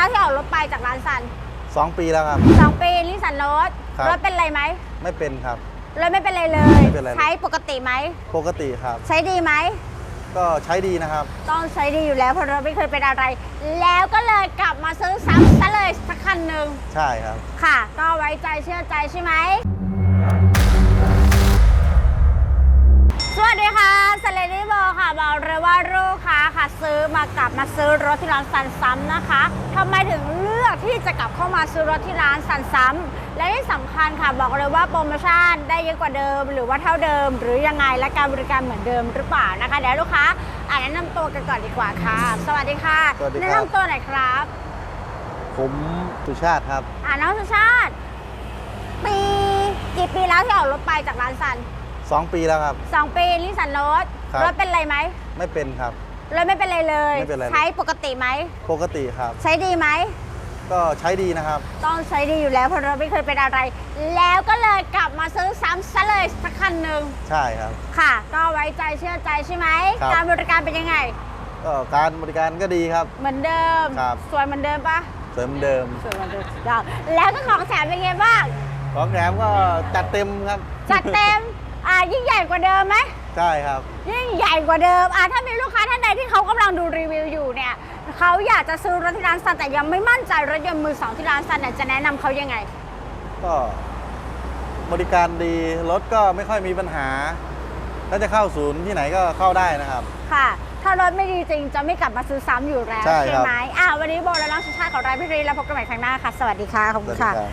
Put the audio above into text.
แล้วที่ออกรถไปจากร้านซันสองปีแล้วครับ สองปีนิสสันรถครับ รถเป็นไรไหมไม่เป็นครับ รถไม่เป็นไรเลย ไม่เป็นไรเลยใช้ปกติไหม ปกติครับ ใช้ดีไหม ก็ใช้ดีนะครับ ต้องใช้ดีอยู่แล้วเพราะรถไม่เคยเป็นอะไร แล้วก็เลยกลับมาซื้อซ้ำซะเลยสักคันหนึ่งใช่ครับ ค่ะ ก็ไว้ใจเชื่อใจใช่ไหม สวัสดีค่ะสเลนี่โบค่ะ บอกเลยว่าลูก ค้าค่ะ ซื้อมากลับมาซื้อรถที่ร้านซันซ้ำนะคะทำไมถึงเลือกที่จะกลับเข้ามาซื้อรถที่ร้านซันซ้ำและที่สำคัญค่ะบอกเลยว่าโปรโมชั่นได้เยอะกว่าเดิม หรือว่าเท่าเดิม หรือยังไงและการบริการเหมือนเดิมหรือเปล่านะคะเดี๋ยวลูกค้าอ่าแนะนำตัวกันก่อนดีกว่าค่ะ สวัสดีค่ะสวัสดีครับ แนะนำตัวหน่อยครับผมสุชาติครับ อ่าน้องสุชาติ ปีกี่ปีแล้วที่ออกรถไปจากร้านซันสองปีแล้วครับ สองปีนิสสันรถครับ รถเป็นไรไหม ไม่เป็นครับ รถไม่เป็นไรเลย ไม่เป็นไรเลยใช้ปกติไหม ปกติครับ ใช้ดีไหม ก็ใช้ดีนะครับ ต้องใช้ดีอยู่แล้วเพราะรถไม่เคยเป็นอะไร แล้วก็เลยกลับมาซื้อซ้ำซะเลยสักคันหนึ่งใช่ครับ ค่ะ ก็ไว้ใจเชื่อใจใช่ไหม ครับ การบริการเป็นยังไง ก็การบริการก็ดีครับ เหมือนเดิม ครับ สวยเหมือนเดิมปะสวยเหมือนเดิม สวยเหมือนเดิมสุดยอดแล้วก็ของแถมเป็นไงบ้าง ของแถมก็จัดเต็มครับ จัดเต็ม อ่ายิ่งใหญ่กว่าเดิมไหม ใช่ครับ ยิ่งใหญ่กว่าเดิมอะถ้ามีลูกค้าท่านใดที่เขากำลังดูรีวิวอยู่เนี่ยเขาอยากจะซื้อรถที่ร้านซันแต่ยังไม่มั่นใจรถยนต์มือสองที่ร้านซันเนี่ยจะแนะนำเขายังไง ก็บริการดี รถก็ไม่ค่อยมีปัญหา ถ้าจะเข้าศูนย์ที่ไหนก็เข้าได้นะครับ ค่ะ ถ้ารถไม่ดีจริงจะไม่กลับมาซื้อซ้ำอยู่แล้วใช่ครับ ไหมอะวันนี้โบและน้องสุชาติของรายพิรีแล้วพบกันใหม่ครั้งหน้าค่ะ สวัสดีค่ะ ขอบคุณค่ะสวัสดีรับ